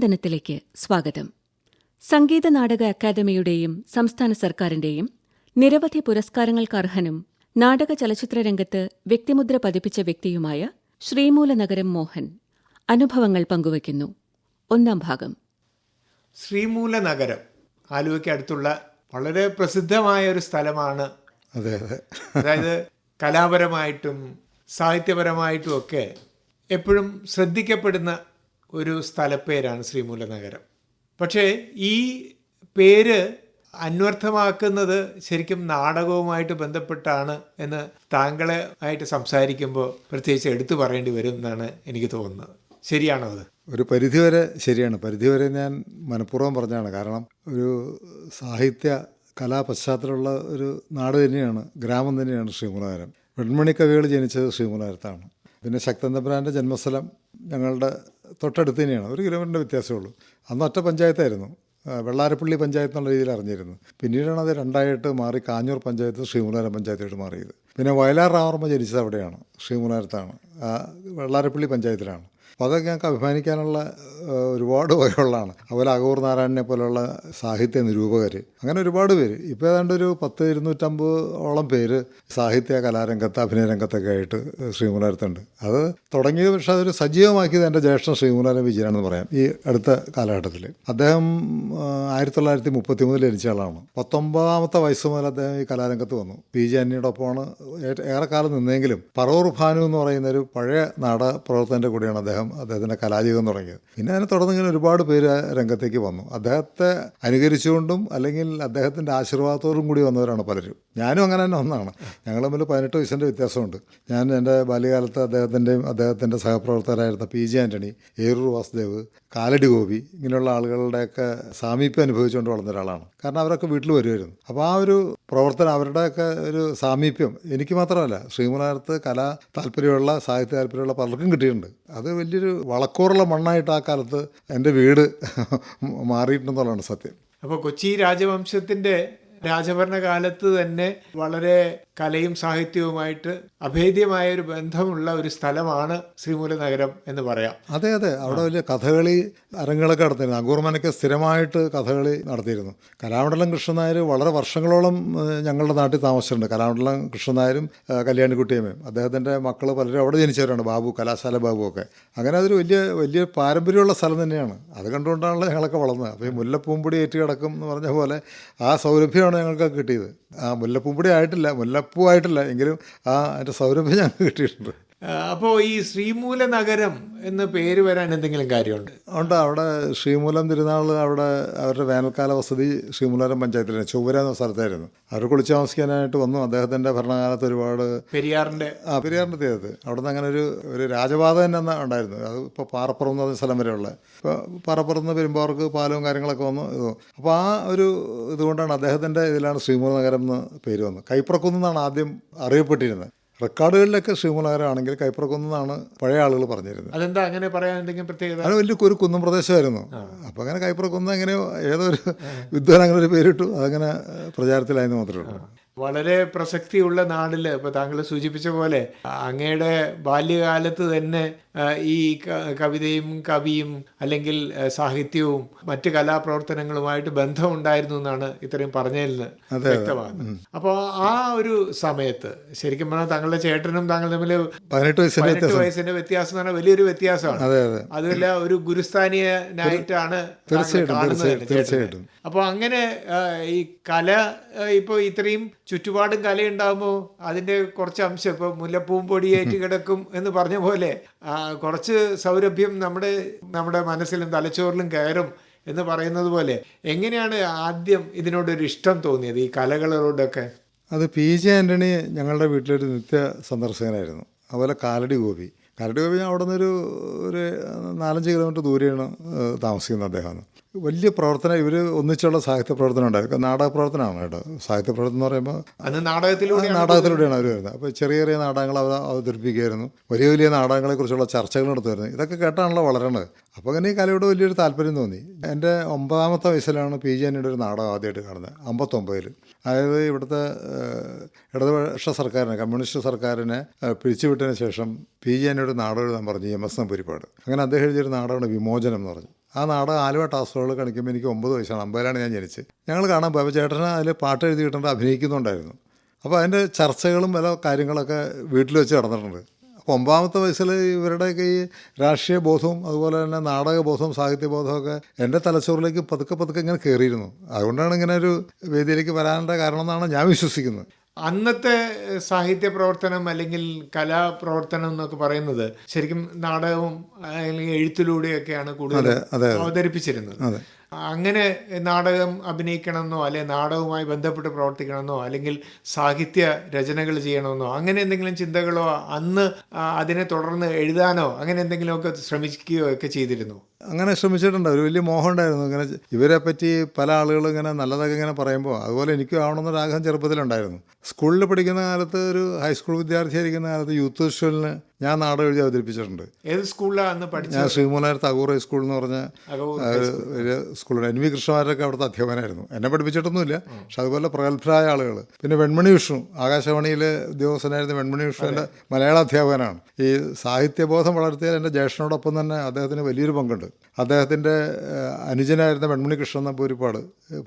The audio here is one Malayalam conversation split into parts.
സായന്തനത്തിലേക്ക് സ്വാഗതം. സംഗീത നാടക അക്കാദമിയുടെയും സംസ്ഥാന സർക്കാരിന്റെയും നിരവധി പുരസ്കാരങ്ങൾക്ക് അർഹനും നാടക ചലച്ചിത്ര രംഗത്ത് വ്യക്തിമുദ്ര പതിപ്പിച്ച വ്യക്തിയുമായ ശ്രീമൂലനഗരം മോഹൻ അനുഭവങ്ങൾ പങ്കുവയ്ക്കുന്നു. ഒന്നാം ഭാഗം. ശ്രീമൂലനഗരം ആലുവയ്ക്ക് അടുത്തുള്ള വളരെ പ്രസിദ്ധമായ ഒരു സ്ഥലമാണ്. അതെ അതെ. അതായത് കലാപരമായിട്ടും സാഹിത്യപരമായിട്ടും ഒക്കെ എപ്പോഴും ശ്രദ്ധിക്കപ്പെടുന്ന ഒരു സ്ഥലപ്പേരാണ് ശ്രീമൂല നഗരം പക്ഷേ ഈ പേര് അന്വർത്ഥമാക്കുന്നത് ശരിക്കും നാടകവുമായിട്ട് ബന്ധപ്പെട്ടാണ് എന്ന് താങ്കളെ ആയിട്ട് സംസാരിക്കുമ്പോൾ പ്രത്യേകിച്ച് എടുത്തു പറയേണ്ടി വരും എന്നാണ് എനിക്ക് തോന്നുന്നത്. ശരിയാണോ അത്? ഒരു പരിധിവരെ ശരിയാണ്. പരിധിവരെ ഞാൻ മനഃപൂർവം പറഞ്ഞാണ് കാരണം ഒരു സാഹിത്യ കലാ പശ്ചാത്തലമുള്ള ഒരു നാട് തന്നെയാണ് ഗ്രാമം തന്നെയാണ് ശ്രീമുലാരം വെൺമണി കവികൾ ജനിച്ചത് ശ്രീമുലാരത്താണ് പിന്നെ ശക്തൻ ജന്മസ്ഥലം ഞങ്ങളുടെ തൊട്ടടുത്ത് തന്നെയാണ്. ഒരു കിലോമീറ്ററിന്റെ വ്യത്യാസമേ ഉള്ളൂ. അന്ന് ഒറ്റ പഞ്ചായത്തായിരുന്നു. വെള്ളാരപ്പള്ളി പഞ്ചായത്ത് എന്നുള്ള രീതിയിൽ അറിഞ്ഞിരുന്നു. പിന്നീടാണ് അത് രണ്ടായിട്ട് മാറി കാഞ്ഞൂർ പഞ്ചായത്ത് ശ്രീമൂലാരം പഞ്ചായത്തായിട്ട് മാറിയത്. പിന്നെ വയലാർ റാവർമ്മ ജനിച്ചത് അവിടെയാണ്. ശ്രീമുലാരത്താണ്. വെള്ളാരപ്പള്ളി പഞ്ചായത്തിലാണ്. അതൊക്കെ ഞങ്ങൾക്ക് അഭിമാനിക്കാനുള്ള ഒരുപാട് വകയുള്ളതാണ് അതുപോലെ അകൂർ നാരായണനെ പോലെയുള്ള സാഹിത്യ നിരൂപകർ. അങ്ങനെ ഒരുപാട് പേര്. ഇപ്പോൾ ഏതാണ്ട് ഒരു പത്ത് ഇരുന്നൂറ്റമ്പതോളം പേര് സാഹിത്യ കലാരംഗത്ത് അഭിനയ രംഗത്തൊക്കെ ആയിട്ട് ശ്രീമുലാരത്തുണ്ട്. അത് തുടങ്ങിയത് പക്ഷേ അതൊരു സജീവമാക്കിയത് എന്റെ ജ്യേഷ്ഠൻ ശ്രീമുലാരം വിജയനാണെന്ന് പറയാം ഈ അടുത്ത കാലഘട്ടത്തിൽ. അദ്ദേഹം ആയിരത്തി തൊള്ളായിരത്തി മുപ്പത്തി മൂന്നിൽ ജനിച്ച ആളാണ്. പത്തൊമ്പതാമത്തെ വയസ്സ് മുതൽ അദ്ദേഹം ഈ കലാരംഗത്ത് വന്നു. പി ജി അന്നിയോടൊപ്പമാണ് ഏറെക്കാലം നിന്നെങ്കിലും. പറവൂർ ഭാനു എന്ന് പറയുന്ന ഒരു പഴയ നാടക പ്രവർത്തകന്റെ കൂടെയാണ് അദ്ദേഹം അദ്ദേഹത്തിന്റെ കലാജീവിതം തുടങ്ങിയത്. പിന്നെ അതിനെ തുടർന്ന് ഇങ്ങനെ ഒരുപാട് പേര് രംഗത്തേക്ക് വന്നു. അദ്ദേഹത്തെ അനുകരിച്ചുകൊണ്ടും അല്ലെങ്കിൽ അദ്ദേഹത്തിന്റെ ആശീർവാദത്തോടും കൂടി വന്നവരാണ് പലരും. ഞാനും അങ്ങനെ തന്നെ ഒന്നാണ്. ഞങ്ങൾ തമ്മിൽ പതിനെട്ട് വയസ്സിന്റെ വ്യത്യാസമുണ്ട്. ഞാൻ എന്റെ ബാല്യകാലത്ത് അദ്ദേഹത്തിന്റെയും അദ്ദേഹത്തിന്റെ സഹപ്രവർത്തകരായിരുന്ന പി ജെ ആന്റണി ഏറൂർ വാസുദേവ് കാലടി ഗോപി ഇങ്ങനെയുള്ള ആളുകളുടെയൊക്കെ സാമീപ്യം അനുഭവിച്ചുകൊണ്ട് വളർന്ന ഒരാളാണ്. കാരണം അവരൊക്കെ വീട്ടിൽ വരുമായിരുന്നു. അപ്പോൾ ആ ഒരു പ്രവർത്തനം അവരുടെയൊക്കെ ഒരു സാമീപ്യം എനിക്ക് മാത്രമല്ല ശ്രീമുലാരത്ത് കലാ താല്പര്യമുള്ള സാഹിത്യ താല്പര്യമുള്ള പലർക്കും കിട്ടിയിട്ടുണ്ട്. അത് വലിയൊരു വളക്കൂറുള്ള മണ്ണായിട്ട് ആ കാലത്ത് എന്റെ വീട് മാറിയിട്ടുണ്ടെന്നുള്ളതാണ് സത്യം. അപ്പോൾ കൊച്ചി രാജഭരണകാലത്ത് തന്നെ വളരെ കലയും സാഹിത്യവുമായിട്ട് അഭേദ്യമായ ഒരു ബന്ധമുള്ള ഒരു സ്ഥലമാണ് ശ്രീമൂല നഗരം എന്ന് പറയാം. അതെ അതെ. അവിടെ വലിയ കഥകളി അരങ്ങുകളൊക്കെ നടത്തിയിരുന്നു. അഗൂർമനൊക്കെ സ്ഥിരമായിട്ട് കഥകളി നടത്തിയിരുന്നു. കലാമണ്ഡലം കൃഷ്ണനായർ വളരെ വർഷങ്ങളോളം ഞങ്ങളുടെ നാട്ടിൽ താമസിച്ചിട്ടുണ്ട്. കലാമണ്ഡലം കൃഷ്ണനായരും കല്യാണിക്കുട്ടിയമ്മയും. അദ്ദേഹത്തിന്റെ മക്കൾ പലരും അവിടെ ജനിച്ചവരാണ് ബാബു കലാശാല ബാബു ഒക്കെ. അങ്ങനെ അതൊരു വലിയ വലിയ പാരമ്പര്യമുള്ള സ്ഥലം തന്നെയാണ്. അത് കണ്ടുകൊണ്ടാണല്ലോ ഞങ്ങളൊക്കെ വളർന്നത്. അപ്പോൾ ഈ മുല്ലപ്പൂമ്പൊടി ഏറ്റുകിടക്കും എന്ന് പറഞ്ഞ പോലെ ആ സൗരഭ്യമാണ് ഞങ്ങൾക്ക് കിട്ടിയത്. ആ മുല്ലപ്പൂമ്പൊടി ആയിട്ടില്ല മുല്ലപ്പൂ ആയിട്ടില്ല എങ്കിലും ആ അതിന്റെ സൗരഭ്യം ഞങ്ങൾക്ക് കിട്ടിയിട്ടുണ്ട്. അപ്പോൾ ഈ ശ്രീമൂല നഗരം എന്ന പേര് വരാൻ എന്തെങ്കിലും കാര്യമുണ്ട്? ഉണ്ട്. അവിടെ ശ്രീമൂലം തിരുനാൾ അവിടെ അവരുടെ വേനൽക്കാല വസതി ശ്രീമൂലം പഞ്ചായത്തിലാണ്. ചൊവ്വര എന്ന സ്ഥലത്തായിരുന്നു. അവർ കുളിച്ച് താമസിക്കാനായിട്ട് വന്നു. അദ്ദേഹത്തിന്റെ ഭരണകാലത്ത് ഒരുപാട് പെരിയാറിന്റെ ആ പെരിയാറിന്റെ തീരത്ത്. അവിടെ നിന്ന് അങ്ങനെ ഒരു ഒരു രാജപാത തന്നെ ഉണ്ടായിരുന്നു. അത് ഇപ്പോൾ പാറപ്പുറം എന്ന് പറഞ്ഞ സ്ഥലം വരെ ഉള്ളത് ഇപ്പോൾ പാറപ്പുറത്ത് നിന്ന് വരുമ്പോർക്ക് പാലവും കാര്യങ്ങളൊക്കെ വന്നു. ഇത് അപ്പോൾ ആ ഒരു ഇതുകൊണ്ടാണ് അദ്ദേഹത്തിന്റെ ഇതിലാണ് ശ്രീമൂല നഗരം എന്ന് പേര് വന്നത്. കൈപ്പുറക്കുന്നാണ് ആദ്യം അറിയപ്പെട്ടിരുന്നത്. റെക്കോർഡുകളിലൊക്കെ ശ്രീമൂലനഗരമാണെങ്കിൽ കൈപ്പുറക്കുന്നാണ് പഴയ ആളുകൾ പറഞ്ഞിരുന്നത്. അതെന്താ അങ്ങനെ പറയാൻ എന്തെങ്കിലും പ്രത്യേകത? അത് വലിയ ഒരു കുന്നും പ്രദേശമായിരുന്നു. അപ്പോൾ അങ്ങനെ കൈപ്പറക്കുന്ന അങ്ങനെ ഏതോ ഒരു വിദ്വാൻ അങ്ങനെ ഒരു പേരിട്ടു. അതങ്ങനെ പ്രചാരത്തിലായെന്ന് മാത്രമേ ഉള്ളൂ. വളരെ പ്രസക്തിയുള്ള നാടിൽ ഇപ്പോൾ താങ്കൾ സൂചിപ്പിച്ച പോലെ അങ്ങയുടെ ബാല്യകാലത്ത് തന്നെ ഈ കവിതയും കവിയും അല്ലെങ്കിൽ സാഹിത്യവും മറ്റ് കലാപ്രവർത്തനങ്ങളുമായിട്ട് ബന്ധമുണ്ടായിരുന്നു എന്നാണ് ഇത്രയും പറഞ്ഞതിൽ നിന്ന് വ്യക്തമാകുന്നത് അപ്പോൾ ആ ഒരു സമയത്ത് ശരിക്കും പറഞ്ഞാൽ താങ്കളുടെ ചേട്ടനും താങ്കൾ തമ്മിൽ പതിനെട്ട് പതിനെട്ട് വയസ്സിന്റെ വ്യത്യാസം എന്ന് പറഞ്ഞാൽ വലിയൊരു വ്യത്യാസമാണ്. അതെ അതെ. അതുമല്ല ഒരു ഗുരുസ്ഥാനീയനായിട്ടാണ് കാണുന്നത് തീർച്ചയായിട്ടും, അപ്പോൾ അങ്ങനെ ഈ കല ഇപ്പോ ഇപ്പോൾ ഇത്രയും ചുറ്റുപാടും കലയുണ്ടാകുമ്പോൾ അതിന്റെ കുറച്ച് അംശം. ഇപ്പോൾ മുല്ലപ്പൂവും പൊടിയേറ്റ് കിടക്കും എന്ന് പറഞ്ഞ പോലെ കുറച്ച് സൗരഭ്യം നമ്മുടെ നമ്മുടെ മനസ്സിലും തലച്ചോറിലും കയറും എന്ന് പറയുന്നത് പോലെ എങ്ങനെയാണ് ആദ്യം ഇതിനോടൊരു ഇഷ്ടം തോന്നിയത് ഈ കലകളോടൊക്കെ? അത് പി ജെ ആന്റണി ഞങ്ങളുടെ വീട്ടിലൊരു നിത്യ സന്ദർശകനായിരുന്നു. അതുപോലെ കാലടി ഗോപി. കാലടി ഗോപി അവിടെ നിന്നൊരു ഒരു നാലഞ്ച് കിലോമീറ്റർ ദൂരെയാണ് താമസിക്കുന്നത് അദ്ദേഹം. വലിയ പ്രവർത്തനം ഇവർ ഒന്നിച്ചുള്ള സാഹിത്യ പ്രവർത്തനം ഉണ്ടായിരുന്നു നാടക പ്രവർത്തനമാണ് കേട്ടോ. സാഹിത്യ പ്രവർത്തനം എന്ന് പറയുമ്പോൾ നാടകത്തിലൂടെ നാടകത്തിലൂടെയാണ് അവർ വരുന്നത്. അപ്പോൾ ചെറിയ ചെറിയ നാടകങ്ങൾ അവർ അവതരിപ്പിക്കുമായിരുന്നു വലിയ വലിയ നാടകങ്ങളെക്കുറിച്ചുള്ള ചർച്ചകൾ നടത്തുമായിരുന്നു ഇതൊക്കെ കേട്ടാണല്ലോ വളരണത് അപ്പോൾ അങ്ങനെ ഈ കലയോട് വലിയൊരു താല്പര്യം തോന്നി. എന്റെ ഒമ്പതാമത്തെ വയസ്സിലാണ് പി ജി എന്നിയുടെ ഒരു നാടകം ആദ്യമായിട്ട് കാണുന്നത് അമ്പത്തൊമ്പതിൽ. അതായത് ഇവിടുത്തെ ഇടതുപക്ഷ സർക്കാരിനെ കമ്മ്യൂണിസ്റ്റ് സർക്കാരിനെ പിരിച്ചുവിട്ടതിന് ശേഷം പി ജി എന്നിയുടെ നാടകം എഴുതാൻ പറഞ്ഞു എം എസ് നമ്പൂരിപ്പാട്. അങ്ങനെ അദ്ദേഹം എഴുതിയൊരു നാടകമാണ് വിമോചനം എന്ന് പറഞ്ഞു. ആ നാടകം ആലുവ ടാസ്ക് ഹോളിൽ കളിക്കുമ്പോൾ എനിക്ക് ഒമ്പത് വയസ്സാണ് അമ്പതിലാണ് ഞാൻ ജനിച്ച് ഞങ്ങൾ കാണാൻ പോയപ്പോൾ ചേട്ടന് അതിൽ പാട്ട് എഴുതി കിട്ടേണ്ട അഭിനയിക്കുന്നുണ്ടായിരുന്നു. അപ്പോൾ അതിന്റെ ചർച്ചകളും പല കാര്യങ്ങളൊക്കെ വീട്ടിൽ വെച്ച് നടന്നിട്ടുണ്ട്. അപ്പോൾ ഒമ്പതാമത്തെ വയസ്സിൽ ഇവരുടെയൊക്കെ ഈ രാഷ്ട്രീയ ബോധവും അതുപോലെ തന്നെ നാടക ബോധവും സാഹിത്യ ബോധമൊക്കെ എന്റെ തലച്ചോറിലേക്ക് പതുക്കെ പതുക്കെ ഇങ്ങനെ കയറിയിരുന്നു. അതുകൊണ്ടാണ് ഇങ്ങനെ ഒരു വേദിയിലേക്ക് വരാനുള്ള കാരണം എന്നാണ് ഞാൻ വിശ്വസിക്കുന്നത്. അന്നത്തെ സാഹിത്യ പ്രവർത്തനം അല്ലെങ്കിൽ കലാപ്രവർത്തനം എന്നൊക്കെ പറയുന്നത് ശരിക്കും നാടകവും അല്ലെങ്കിൽ എഴുത്തിലൂടെയൊക്കെയാണ് കൂടുതൽ. അവതരിപ്പിച്ചിരുന്നത്. അങ്ങനെ നാടകം അഭിനയിക്കണമെന്നോ അല്ലെ നാടകവുമായി ബന്ധപ്പെട്ട് പ്രവർത്തിക്കണമെന്നോ അല്ലെങ്കിൽ സാഹിത്യ രചനകൾ ചെയ്യണമെന്നോ അങ്ങനെ എന്തെങ്കിലും ചിന്തകളോ അന്ന് അതിനെ തുടർന്ന് എഴുതാനോ അങ്ങനെ എന്തെങ്കിലുമൊക്കെ ശ്രമിക്കുകയോ ഒക്കെ ചെയ്തിരുന്നു. അങ്ങനെ ശ്രമിച്ചിട്ടുണ്ട്. ഒരു വലിയ മോഹം ഉണ്ടായിരുന്നു ഇങ്ങനെ ഇവരെ പറ്റി പല ആളുകളും ഇങ്ങനെ നല്ലതൊക്കെ ഇങ്ങനെ പറയുമ്പോൾ അതുപോലെ എനിക്കും ആവണമെന്നൊരു ആഗ്രഹം ചെറുപ്പത്തിലുണ്ടായിരുന്നു. സ്കൂളിൽ പഠിക്കുന്ന കാലത്ത് ഒരു ഹൈസ്കൂൾ വിദ്യാർത്ഥിയായിരിക്കുന്ന കാലത്ത് യൂത്ത് ഫെസ്റ്റിവലിന് ഞാൻ നാടകം എഴുതി അവതരിപ്പിച്ചിട്ടുണ്ട്. ഏത് സ്കൂളിലാണ് പഠിച്ചത്? ഞാൻ ശ്രീമൂലാർ തകൂർ ഹൈസ്കൂൾ എന്ന് പറഞ്ഞ ഒരു സ്കൂളിൽ എൻ വി കൃഷ്ണമാരൊക്കെ അവിടുത്തെ അധ്യാപകനായിരുന്നു. എന്നെ പഠിപ്പിച്ചിട്ടൊന്നുമില്ല. പക്ഷെ അതുപോലെ പ്രഗത്ഭരായ ആളുകൾ. പിന്നെ വെൺമണി വിഷ്ണു ആകാശവാണിയിലെ ഉദ്യോഗസ്ഥനായിരുന്ന വെൺമണി വിഷ്ണുവിന്റെ മലയാള അധ്യാപകനാണ്. ഈ സാഹിത്യബോധം വളർത്തിയാൽ എന്റെ ജ്യേഷ്ഠനോടൊപ്പം തന്നെ അദ്ദേഹത്തിന് വലിയൊരു പങ്കുണ്ട്. അദ്ദേഹത്തിന്റെ അനുജനായിരുന്ന വെൺമണി കൃഷ്ണൻ നമ്പൂരിപ്പാട്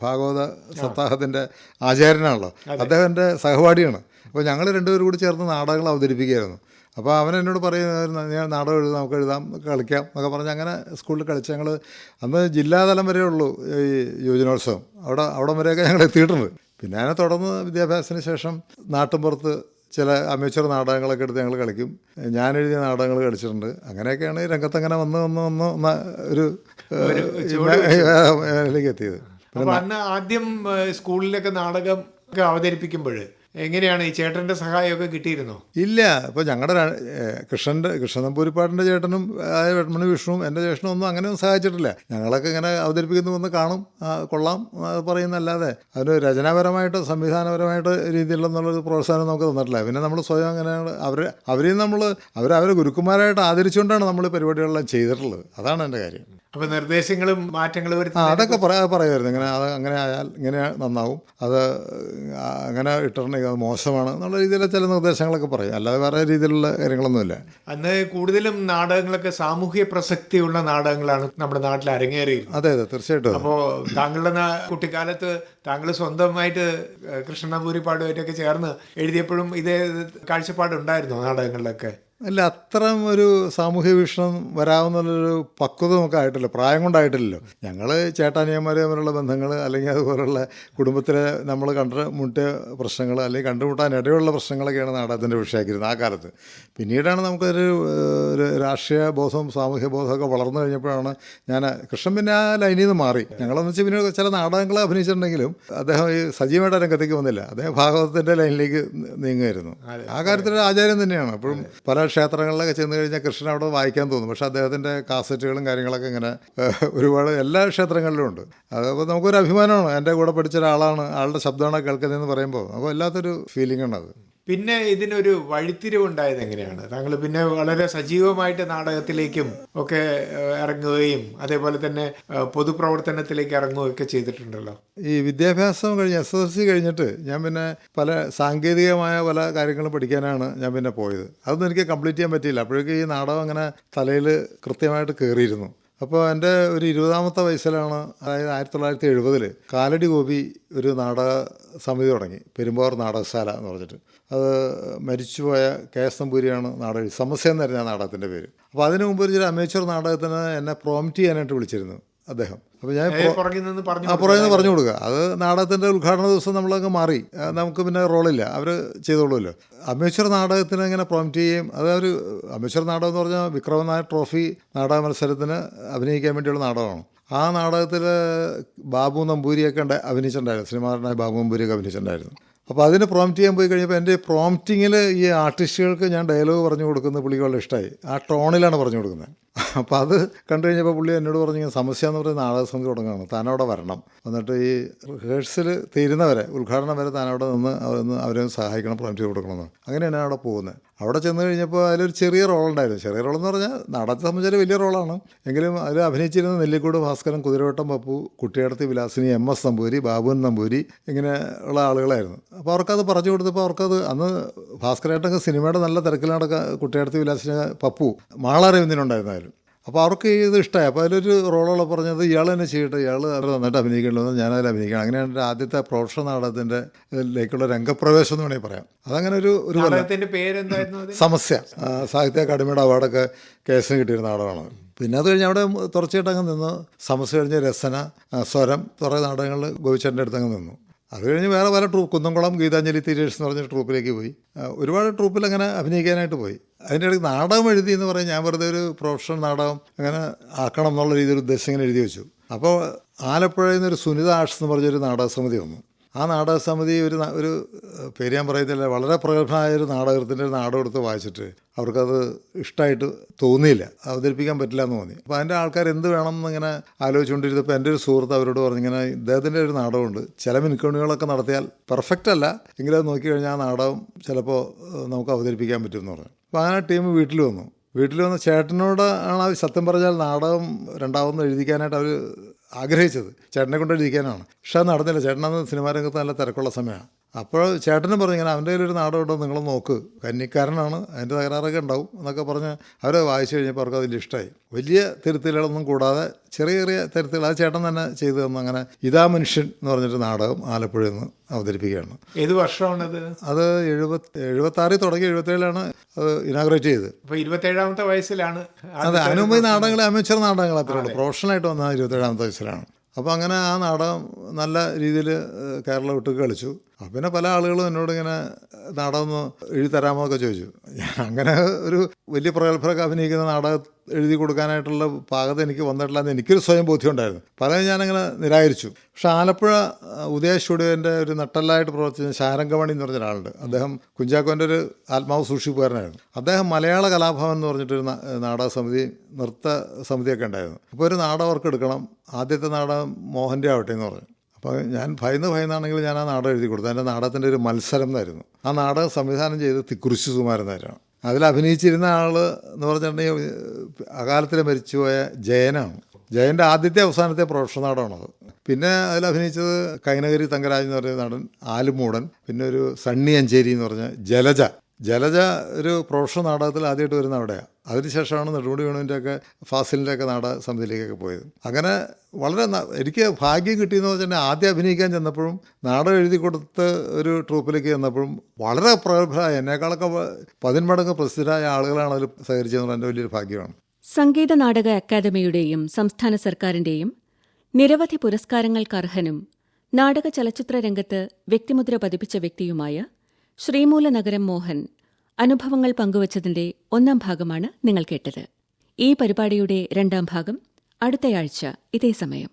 ഭാഗവത സപ്താഹത്തിന്റെ ആചാര്യനാണല്ലോ. അദ്ദേഹം എന്റെ സഹപാഠിയാണ്. അപ്പോൾ ഞങ്ങൾ രണ്ടുപേരും കൂടി ചേർന്ന് നാടകങ്ങൾ അവതരിപ്പിക്കുകയായിരുന്നു. അപ്പോൾ അവൻ എന്നോട് പറയുന്ന ഞാൻ നാടകം എഴുതാം നമുക്ക് എഴുതാം കളിക്കാം എന്നൊക്കെ പറഞ്ഞ് അങ്ങനെ സ്കൂളിൽ കളിച്ച് ഞങ്ങൾ അന്ന് ജില്ലാതലം വരെ ഉള്ളൂ ഈ യുവജനോത്സവം. അവിടെ അവിടം വരെയൊക്കെ ഞങ്ങൾ എത്തിയിട്ടുണ്ട്. പിന്നെ അതിനെ തുടർന്ന് വിദ്യാഭ്യാസത്തിന് ശേഷം നാട്ടിൻപുറത്ത് ചില അമേച്ചർ നാടകങ്ങളൊക്കെ എടുത്ത് ഞങ്ങൾ കളിക്കും. ഞാൻ എഴുതിയ നാടകങ്ങൾ കളിച്ചിട്ടുണ്ട്. അങ്ങനെയൊക്കെയാണ് ഈ രംഗത്ത് അങ്ങനെ വന്ന് വന്ന് വന്ന് വന്ന ഒരു ഇതിലേക്ക് എത്തിയത്. അന്ന് ആദ്യം സ്കൂളിലൊക്കെ നാടകം ഒക്കെ അവതരിപ്പിക്കുമ്പോൾ എങ്ങനെയാണ് ഈ ചേട്ടന്റെ സഹായമൊക്കെ കിട്ടിയിരുന്നോ? ഇല്ല ഇപ്പോൾ ഞങ്ങളുടെ കൃഷ്ണന്റെ കൃഷ്ണൻ കൃഷ്ണനമ്പൂരിപ്പാടിന്റെ ചേട്ടനും ആയ വെട്മണി വിഷ്ണുവും എന്റെ ചേട്ടനും ഒന്നും അങ്ങനെയൊന്നും സഹായിച്ചിട്ടില്ല. ഞങ്ങളൊക്കെ ഇങ്ങനെ അവതരിപ്പിക്കുന്നു വന്ന് കാണും കൊള്ളാം പറയുന്നല്ലാതെ അതിന് രചനാപരമായിട്ട് സംവിധാനപരമായിട്ട് രീതിയിലെന്നുള്ളൊരു പ്രോത്സാഹനം നമുക്ക് തന്നിട്ടില്ല. പിന്നെ നമ്മൾ സ്വയം അങ്ങനെ അവർ അവരെയും നമ്മൾ അവർ അവരെ ഗുരുക്കുമാരായിട്ട് ആദരിച്ചുകൊണ്ടാണ് നമ്മൾ പരിപാടികളെല്ലാം ചെയ്തിട്ടുള്ളത്. അതാണ് എന്റെ കാര്യം. അപ്പോൾ നിർദ്ദേശങ്ങളും മാറ്റങ്ങളും ആ അതൊക്കെ പറയാ പറയുമായിരുന്നു. ഇങ്ങനെ അത് അങ്ങനെ ആയാൽ ഇങ്ങനെ നന്നാവും. അത് അങ്ങനെ ഇട്ടിട്ടുണ്ടെങ്കിൽ അത് മോശമാണ് എന്നുള്ള രീതിയിലെ ചില നിർദ്ദേശങ്ങളൊക്കെ പറയും. അല്ലാതെ വേറെ രീതിയിലുള്ള കാര്യങ്ങളൊന്നുമില്ല. അന്ന് കൂടുതലും നാടകങ്ങളൊക്കെ സാമൂഹ്യ പ്രസക്തിയുള്ള നാടകങ്ങളാണ് നമ്മുടെ നാട്ടിൽ അരങ്ങേറിയിരുന്നത്. അതെ അതെ തീർച്ചയായിട്ടും. അപ്പോൾ താങ്കളുടെ കുട്ടിക്കാലത്ത് താങ്കൾ സ്വന്തമായിട്ട് ഏഹ്, കൃഷ്ണനമ്പൂരിപ്പാടുമായിട്ടൊക്കെ ചേർന്ന് എഴുതിയപ്പോഴും ഇതേ കാഴ്ചപ്പാടുണ്ടായിരുന്നു നാടകങ്ങളിലൊക്കെ? അല്ല അത്തരം ഒരു സാമൂഹ്യ വീക്ഷണം വരാവുന്നൊരു പക്വത നമുക്ക് ആയിട്ടില്ല പ്രായം കൊണ്ടായിട്ടില്ലല്ലോ. ഞങ്ങൾ ചേട്ടാനിയന്മാർ തമ്മിലുള്ള ബന്ധങ്ങൾ അല്ലെങ്കിൽ അതുപോലുള്ള കുടുംബത്തിലെ നമ്മൾ കണ്ട മുട്ടിയ പ്രശ്നങ്ങൾ അല്ലെങ്കിൽ കണ്ടുമുട്ടാൻ ഇടയുള്ള പ്രശ്നങ്ങളൊക്കെയാണ് നാടകത്തിന്റെ വിഷയമാക്കിയിരുന്നത് ആ കാലത്ത്. പിന്നീടാണ് നമുക്കൊരു ഒരു രാഷ്ട്രീയ ബോധവും സാമൂഹ്യ ബോധമൊക്കെ വളർന്നു കഴിഞ്ഞപ്പോഴാണ് ഞാൻ കൃഷ്ണൻ പിന്നെ ആ ലൈനിൽ നിന്ന് മാറി. ഞങ്ങളെന്ന് വെച്ചാൽ പിന്നെ ചില നാടകങ്ങൾ അഭിനയിച്ചിട്ടുണ്ടെങ്കിലും അദ്ദേഹം ഈ സജീവമായിട്ട് രംഗത്തേക്ക് വന്നില്ല. അദ്ദേഹം ഭാഗവതത്തിന്റെ ലൈനിലേക്ക് നീങ്ങുമായിരുന്നു ആ കാര്യത്തിൽ ആചാര്യം തന്നെയാണ്. അപ്പോഴും പല ക്ഷേത്രങ്ങളിലൊക്കെ ചെന്ന് കഴിഞ്ഞാൽ കൃഷ്ണൻ അവിടെ വായിക്കാൻ തോന്നും. പക്ഷേ അദ്ദേഹത്തിന്റെ കാസറ്റുകളും കാര്യങ്ങളൊക്കെ ഇങ്ങനെ ഒരുപാട് എല്ലാ ക്ഷേത്രങ്ങളിലും ഉണ്ട്. അതപ്പോൾ നമുക്കൊരു അഭിമാനമാണ്. എന്റെ കൂടെ പഠിച്ച ഒരാളാണ്. ആളുടെ ശബ്ദമാണ് കേൾക്കുന്നതെന്ന് പറയുമ്പോൾ. അപ്പോൾ വല്ലാത്തൊരു ഫീലിംഗ് ആണ് അത്. പിന്നെ ഇതിനൊരു വഴിത്തിരിവുണ്ടായത് എങ്ങനെയാണ്? താങ്കൾ പിന്നെ വളരെ സജീവമായിട്ട് നാടകത്തിലേക്കും ഒക്കെ ഇറങ്ങുകയും അതേപോലെ തന്നെ പൊതുപ്രവർത്തനത്തിലേക്ക് ഇറങ്ങുകയൊക്കെ ചെയ്തിട്ടുണ്ടല്ലോ. ഈ വിദ്യാഭ്യാസം കഴിഞ്ഞ് എസ് എസ് സി കഴിഞ്ഞിട്ട് ഞാൻ പിന്നെ പല സാങ്കേതികമായ പല കാര്യങ്ങളും പഠിക്കാനാണ് ഞാൻ പിന്നെ പോയത്. അതൊന്നും എനിക്ക് കംപ്ലീറ്റ് ചെയ്യാൻ പറ്റിയില്ല. അപ്പോഴേക്കും ഈ നാടകം അങ്ങനെ തലയിൽ കൃത്യമായിട്ട് കയറിയിരുന്നു അപ്പോൾ എന്റെ ഒരു ഇരുപതാമത്തെ വയസ്സിലാണ് അതായത് ആയിരത്തി തൊള്ളായിരത്തി എഴുപതിൽ കാലടി ഗോപി ഒരു നാടക സമിതി തുടങ്ങി പെരുമ്പാവൂർ നാടകശാല എന്ന് പറഞ്ഞിട്ട്. അത് മരിച്ചുപോയ കെ എസ് നമ്പൂരിയാണ് നാടക സമസ്യ ആ നാടകത്തിന്റെ പേര്. അപ്പോൾ അതിനു മുമ്പ് ഒരു അമേച്ചർ നാടകത്തിന് എന്നെ പ്രോമിറ്റ് ചെയ്യാനായിട്ട് വിളിച്ചിരുന്നു. അദ്ദേഹം. അപ്പോൾ ഞാൻ ആ പുറകിൽ നിന്ന് പറഞ്ഞു ആ പുറമേ പറഞ്ഞു കൊടുക്കുക. അത് നാടകത്തിന്റെ ഉദ്ഘാടന ദിവസം നമ്മളങ്ങ് മാറി. നമുക്ക് പിന്നെ റോളില്ല. അവർ ചെയ്തോളുമല്ലോ. അമേശ്വർ നാടകത്തിന് ഇങ്ങനെ പ്രോമിറ്റ് ചെയ്യുകയും അത് ഒരു അമേശ്വർ നാടകം എന്ന് പറഞ്ഞാൽ വിക്രമനായ ട്രോഫി നാടക മത്സരത്തിന് അഭിനയിക്കാൻ വേണ്ടിയുള്ള നാടകമാണ്. ആ നാടകത്തിൽ ബാബു നമ്പൂരിയൊക്കെ ഉണ്ട് അഭിനയിച്ചിട്ടുണ്ടായിരുന്നു. സിനിമാനായ ബാബു നമ്പൂരിയൊക്കെ അഭിനയിച്ചിട്ടുണ്ടായിരുന്നു. അപ്പോൾ അതിന് പ്രോംപ്റ്റ് ചെയ്യാൻ പോയി കഴിഞ്ഞപ്പോൾ എന്റെ പ്രോംപ്റ്റിങ്ങിൽ ഈ ആർട്ടിസ്റ്റുകൾക്ക് ഞാൻ ഡയലോഗ് പറഞ്ഞു കൊടുക്കുന്ന പുള്ളിക്ക് വളരെ ഇഷ്ടമായി ആ ടോണിലാണ് പറഞ്ഞു കൊടുക്കുന്നത്. അപ്പോൾ അത് കണ്ടു കഴിഞ്ഞപ്പോൾ പുള്ളി എന്നോട് പറഞ്ഞു സമസ്യ എന്ന് പറയുന്ന നാടക സമിതി തുടങ്ങുകയാണ്. താനവിടെ വരണം. എന്നിട്ട് ഈ റിഹേഴ്സൽ തീരുന്നവരെ ഉദ്ഘാടനം വരെ താനവിടെ നിന്ന് അവരൊന്ന് അവരെ സഹായിക്കണം പ്രോംപ്റ്റ് ചെയ്ത് കൊടുക്കണമെന്ന്. അങ്ങനെയാണ് അവിടെ പോകുന്നത്. അവിടെ ചെന്ന് കഴിഞ്ഞപ്പോൾ അതിലൊരു ചെറിയ റോളുണ്ടായിരുന്നു ചെറിയ റോൾ എന്ന് പറഞ്ഞാൽ നാടകത്തെ സംബന്ധിച്ചാൽ വലിയ റോളാണ് എങ്കിലും അതിൽ അഭിനയിച്ചിരുന്ന നെല്ലിക്കോട് ഭാസ്കരൻ കുതിരവട്ടം പപ്പു കുട്ടിയടത്തി വിലാസിനി എം എസ് നമ്പൂരി ബാബുൻ നമ്പൂരി ഇങ്ങനെ ഉള്ള ആളുകളായിരുന്നു. അപ്പോൾ അവർക്കത് പറഞ്ഞു കൊടുത്തപ്പോൾ അവർക്കത് അന്ന് ഭാസ്കരേട്ടൊക്കെ സിനിമയുടെ നല്ല തിരക്കിലാണ് കുട്ടിയടത്തി വിലാസിനി പപ്പു മാളാരവിന്ദനുണ്ടായിരുന്നാലും അപ്പോൾ അവർക്ക് ഇത് ഇഷ്ടമായി അപ്പോൾ അതിലൊരു റോളോളം പറഞ്ഞത് ഇയാൾ തന്നെ ചെയ്യട്ടെ ഇയാൾ അവരെ നന്നായിട്ട് ഞാൻ ഞാനതിൽ അഭിനയിക്കണം. അങ്ങനെയാണ് എന്റെ ആദ്യത്തെ പ്രൊഫഷണൽ നാടകത്തിന്റെ ഇതിലേക്കുള്ള രംഗപ്രവേശം എന്ന് വേണമെങ്കിൽ പറയാം. അതങ്ങനെ ഒരു ഒരു സമസ്യ. സാഹിത്യ അക്കാദമിയുടെ അവാർഡൊക്കെ കേസിന് കിട്ടിയിരുന്ന നാടകമാണ് പിന്നെ അത് കഴിഞ്ഞ് അവിടെ തുടർച്ചയായിട്ട് അങ്ങ് നിന്നു സമസ്യ കഴിഞ്ഞ് രസന സ്വരം കുറേ നാടകങ്ങളിൽ ഗോപിച്ചേട്ടന്റെ അടുത്ത് അങ്ങ് നിന്നു. അത് കഴിഞ്ഞ് വേറെ പല ട്രൂപ്പ് കുന്നംകുളം ഗീതാഞ്ജലി തിയേറ്റേഴ്സ് എന്ന് പറഞ്ഞ ട്രൂപ്പിലേക്ക് പോയി. ഒരുപാട് ട്രൂപ്പിൽ അങ്ങനെ അഭിനയിക്കാനായിട്ട് പോയി. അതിന്റെ ഇടയ്ക്ക് നാടകം എഴുതി എന്ന് പറഞ്ഞാൽ ഞാൻ വെറുതെ ഒരു പ്രൊഫഷണൽ നാടകം അങ്ങനെ ആക്കണം എന്നുള്ള രീതിയിൽ ഉദ്ദേശം ഇങ്ങനെ എഴുതി വെച്ചു. അപ്പോൾ ആലപ്പുഴയിൽ നിന്ന് ഒരു സുനിത ആർട്സ് എന്ന് പറഞ്ഞൊരു നാടക സമിതി വന്നു. ആ നാടക സമിതി ഒരു ഒരു പേര് ഞാൻ പറയത്തില്ല വളരെ പ്രഗത്ഭനായ ഒരു നാടകത്തിന്റെ ഒരു നാടകം എടുത്ത് വായിച്ചിട്ട് അവർക്കത് ഇഷ്ടമായിട്ട് തോന്നിയില്ല. അവതരിപ്പിക്കാൻ പറ്റില്ല എന്ന് തോന്നി. അപ്പോൾ അതിന്റെ ആൾക്കാർ എന്ത് വേണം എന്നിങ്ങനെ ആലോചിച്ചുകൊണ്ടിരുന്നപ്പോൾ എന്റെ ഒരു സുഹൃത്ത് അവരോട് പറഞ്ഞു ഇങ്ങനെ ഇദ്ദേഹത്തിന്റെ ഒരു നാടകമുണ്ട്. ചില മിനുക്കണികളൊക്കെ നടത്തിയാൽ പെർഫെക്റ്റ് അല്ല. എങ്കിലും നോക്കി കഴിഞ്ഞാൽ ആ നാടകം ചിലപ്പോൾ നമുക്ക് അവതരിപ്പിക്കാൻ പറ്റുമെന്ന് പറഞ്ഞു. അപ്പോൾ അങ്ങനെ ടീം വീട്ടിൽ വന്നു. വീട്ടിൽ വന്ന ചേട്ടനോട് ആണ് അവർ സത്യം പറഞ്ഞാൽ നാടകം രണ്ടാമതൊന്നും എഴുതിക്കാനായിട്ട് അവർ ആഗ്രഹിച്ചത്. ചേട്ടനെ കൊണ്ടിരിക്കാനാണ് പക്ഷെ അത് നടന്നില്ല. ചേട്ടനന്ന് സിനിമാ രംഗത്ത് നല്ല തിരക്കുള്ള സമയമാണ്. അപ്പോൾ ചേട്ടനും പറഞ്ഞു ഇങ്ങനെ അവന്റെ കയ്യിലൊരു നാടകം ഉണ്ടോ? നിങ്ങൾ നോക്ക്. കന്നിക്കാരനാണ്. അതിന്റെ തകരാറൊക്കെ ഉണ്ടാവും. എന്നൊക്കെ പറഞ്ഞ് അവർ വായിച്ചു കഴിഞ്ഞപ്പോൾ അവർക്ക് അതിൽ ഇഷ്ടമായി. വലിയ തിരുത്തലുകളൊന്നും കൂടാതെ ചെറിയ ചെറിയ തിരുത്തലുകൾ. ആ ചേട്ടൻ തന്നെ ചെയ്തു തന്നു. അങ്ങനെ ഇതാ മനുഷ്യൻ എന്ന് പറഞ്ഞിട്ട് നാടകം ആലപ്പുഴയിൽ നിന്ന് അവതരിപ്പിക്കുകയാണ്. ഏത് വർഷമാണത്? അത് എഴുപത്തി എഴുപത്താറിൽ തുടങ്ങി എഴുപത്തേഴിലാണ് അത് ഇനാഗ്രേറ്റ് ചെയ്തത്. അപ്പോൾ ഇരുപത്തേഴാമത്തെ വയസ്സിലാണ് അതെ അനുമതി നാടകങ്ങൾ അമേച്ചർ നാടകങ്ങൾ അത്രേ ഉള്ളൂ. പ്രൊഫഷണലായിട്ട് വന്ന ഇരുപത്തേഴാമത്തെ വയസ്സിലാണ്. അപ്പോൾ അങ്ങനെ ആ നാടകം നല്ല രീതിയിൽ കേരളം വിട്ട് കളിച്ചു. അപ്പോൾ പിന്നെ പല ആളുകളും എന്നോട് ഇങ്ങനെ നാടകം ഒന്ന് എഴുതി തരാമോ എന്നൊക്കെ ചോദിച്ചു. ഞാൻ അങ്ങനെ ഒരു വലിയ പ്രഗത്ഭരൊക്കെ അഭിനയിക്കുന്ന നാടകം എഴുതി കൊടുക്കാനായിട്ടുള്ള പാകത എനിക്ക് വന്നിട്ടില്ല എന്ന് എനിക്കൊരു സ്വയം ബോധ്യം ഉണ്ടായിരുന്നു പലതും ഞാനങ്ങനെ നിരാകരിച്ചു. പക്ഷെ ആലപ്പുഴ ഉദയ സ്റ്റുഡിയോന്റെ ഒരു നട്ടല്ലായിട്ട് പ്രവർത്തിച്ച ശാരംഗമണി എന്ന് പറഞ്ഞ ഒരാളുണ്ട് അദ്ദേഹം കുഞ്ചാക്കോന്റെ ഒരു ആത്മാവ് സൂക്ഷിപ്പുകാരനായിരുന്നു. അദ്ദേഹം മലയാള കലാഭവൻ എന്ന് പറഞ്ഞിട്ടൊരു നാടക സമിതി നൃത്ത സമിതിയൊക്കെ ഉണ്ടായിരുന്നു. അപ്പോൾ ഒരു നാടകം എടുക്കണം. ആദ്യത്തെ നാടകം മോഹന്റെ ആവട്ടെ എന്ന് പറഞ്ഞു. അപ്പോൾ ഞാൻ ഭയന്ന് ഭയന്നാണെങ്കിൽ ഞാൻ ആ നാടകം എഴുതി കൊടുത്തു. എന്റെ നാടകത്തിന്റെ ഒരു മത്സരം എന്നായിരുന്നു. ആ നാടകം സംവിധാനം ചെയ്ത് തിക്കുറിശി സുമാരൻ നായരാണ്. അതിൽ അഭിനയിച്ചിരുന്ന ആൾ എന്ന് പറഞ്ഞിട്ടുണ്ടെങ്കിൽ അകാലത്തിൽ മരിച്ചുപോയ ജയനാണ്. ജയന്റെ ആദ്യത്തെ അവസാനത്തെ പ്രൊഫഷണൽ നാടകമാണത്. പിന്നെ അതിൽ അഭിനയിച്ചത് കൈനഗരി തങ്കരാജ് എന്ന് പറയുന്ന നടൻ ആലുമൂടൻ. പിന്നെ ഒരു സണ്ണി അഞ്ചേരി എന്ന് പറഞ്ഞ ജലജ. ജലജ ഒരു പ്രൊഫഷണൽ നാടകത്തിൽ ആദ്യമായിട്ട് വരുന്ന അവിടെയാണ് അതിനുശേഷമാണ് നെടുമുടി വേണുവിന്റെ ഒക്കെ ഫാസിലിന്റെ ഒക്കെ നാടക സമിതിയിലേക്കൊക്കെ പോയത്. അങ്ങനെ വളരെ എനിക്ക് ഭാഗ്യം കിട്ടിയെന്ന് വെച്ചാൽ ആദ്യം അഭിനയിക്കാൻ ചെന്നപ്പോഴും നാടകം എഴുതി കൊടുത്ത് ഒരു ട്രൂപ്പിലേക്ക് ചെന്നപ്പോഴും വളരെ പ്രഗത്ഭരായ എന്നേക്കാളൊക്കെ പതിന്മടങ്ങ് പ്രസിദ്ധരായ ആളുകളാണ് അതിൽ സഹകരിച്ചതെന്നുള്ള എന്റെ വലിയൊരു ഭാഗ്യമാണ്. സംഗീത നാടക അക്കാദമിയുടെയും സംസ്ഥാന സർക്കാരിന്റെയും നിരവധി പുരസ്കാരങ്ങൾക്ക് അർഹനും നാടക ചലച്ചിത്ര രംഗത്ത് വ്യക്തിമുദ്ര പതിപ്പിച്ച വ്യക്തിയുമായ ശ്രീമൂല നഗരം മോഹൻ അനുഭവങ്ങൾ പങ്കുവച്ചതിന്റെ ഒന്നാം ഭാഗമാണ് നിങ്ങൾ കേട്ടത്. ഈ പരിപാടിയുടെ രണ്ടാം ഭാഗം അടുത്തയാഴ്ച ഇതേ സമയം.